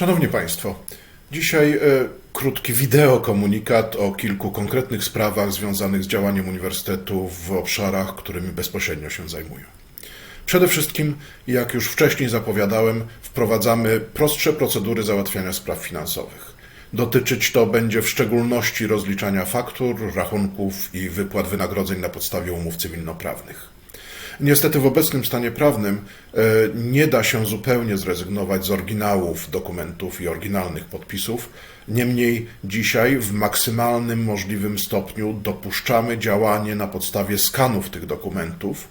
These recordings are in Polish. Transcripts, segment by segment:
Szanowni Państwo, dzisiaj e, krótki wideokomunikat o kilku konkretnych sprawach związanych z działaniem Uniwersytetu w obszarach, którymi bezpośrednio się zajmują. Przede wszystkim, jak już wcześniej zapowiadałem, wprowadzamy prostsze procedury załatwiania spraw finansowych. Dotyczyć to będzie w szczególności rozliczania faktur, rachunków i wypłat wynagrodzeń na podstawie umów cywilnoprawnych. Niestety w obecnym stanie prawnym e, nie da się zupełnie zrezygnować z oryginałów dokumentów i oryginalnych podpisów. Niemniej dzisiaj w maksymalnym możliwym stopniu dopuszczamy działanie na podstawie skanów tych dokumentów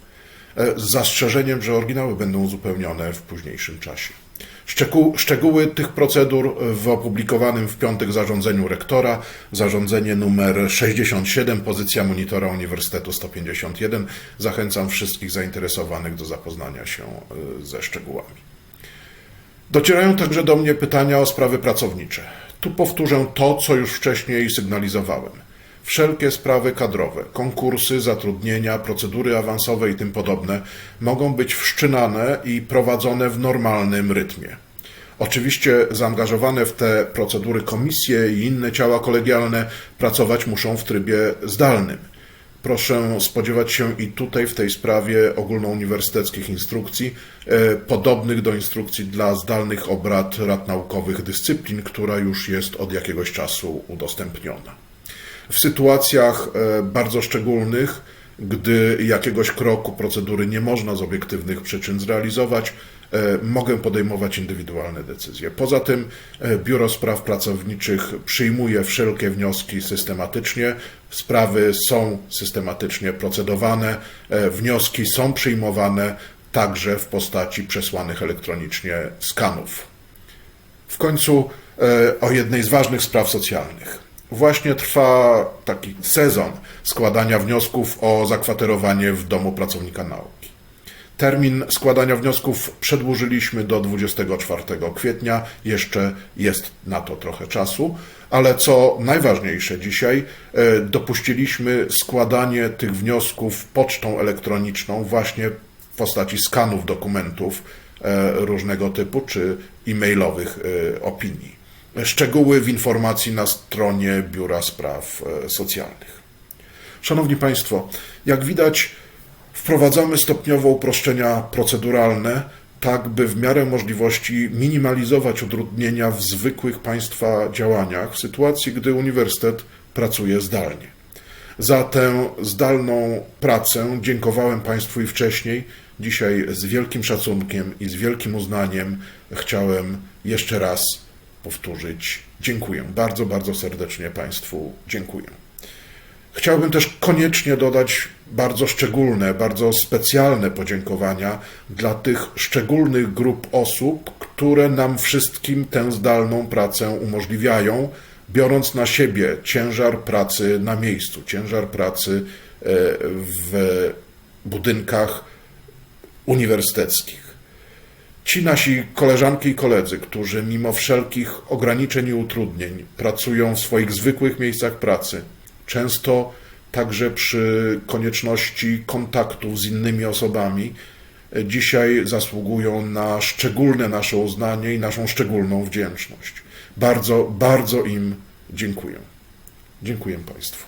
e, z zastrzeżeniem, że oryginały będą uzupełnione w późniejszym czasie. Szczegół, szczegóły tych procedur w opublikowanym w piątek zarządzeniu rektora, zarządzenie numer 67, pozycja monitora Uniwersytetu 151. Zachęcam wszystkich zainteresowanych do zapoznania się y, ze szczegółami. Docierają także do mnie pytania o sprawy pracownicze. Tu powtórzę to, co już wcześniej sygnalizowałem. Wszelkie sprawy kadrowe, konkursy, zatrudnienia, procedury awansowe i tym podobne mogą być wszczynane i prowadzone w normalnym rytmie. Oczywiście zaangażowane w te procedury komisje i inne ciała kolegialne pracować muszą w trybie zdalnym. Proszę spodziewać się i tutaj w tej sprawie ogólnouniwersyteckich instrukcji, e, podobnych do instrukcji dla zdalnych obrad rad naukowych dyscyplin, która już jest od jakiegoś czasu udostępniona. W sytuacjach e, bardzo szczególnych, gdy jakiegoś kroku procedury nie można z obiektywnych przyczyn zrealizować, e, mogę podejmować indywidualne decyzje. Poza tym e, Biuro Spraw Pracowniczych przyjmuje wszelkie wnioski systematycznie, sprawy są systematycznie procedowane, wnioski są przyjmowane także w postaci przesłanych elektronicznie skanów. W końcu o jednej z ważnych spraw socjalnych. Właśnie trwa taki sezon składania wniosków o zakwaterowanie w domu pracownika nauki. Termin składania wniosków przedłużyliśmy do 24 kwietnia, jeszcze jest na to trochę czasu, ale co najważniejsze dzisiaj, e, dopuściliśmy składanie tych wniosków pocztą elektroniczną właśnie w postaci skanów dokumentów e, różnego typu czy e-mailowych e, opinii. Szczegóły w informacji na stronie Biura Spraw e, Socjalnych. Szanowni Państwo, jak widać, wprowadzamy stopniowo uproszczenia proceduralne, tak by w miarę możliwości minimalizować utrudnienia w zwykłych Państwa działaniach w sytuacji, gdy uniwersytet pracuje zdalnie. Za tę zdalną pracę dziękowałem Państwu i wcześniej. Dzisiaj z wielkim szacunkiem i z wielkim uznaniem chciałem jeszcze raz powtórzyć dziękuję. Bardzo, bardzo serdecznie Państwu dziękuję. Chciałbym też koniecznie dodać bardzo szczególne, bardzo specjalne podziękowania dla tych szczególnych grup osób, które nam wszystkim tę zdalną pracę umożliwiają, biorąc na siebie ciężar pracy na miejscu, ciężar pracy e, w budynkach uniwersyteckich. Ci nasi koleżanki i koledzy, którzy mimo wszelkich ograniczeń i utrudnień pracują w swoich zwykłych miejscach pracy, często także przy konieczności kontaktów z innymi osobami, dzisiaj zasługują na szczególne nasze uznanie i naszą szczególną wdzięczność. Bardzo, bardzo im dziękuję. Dziękuję Państwu.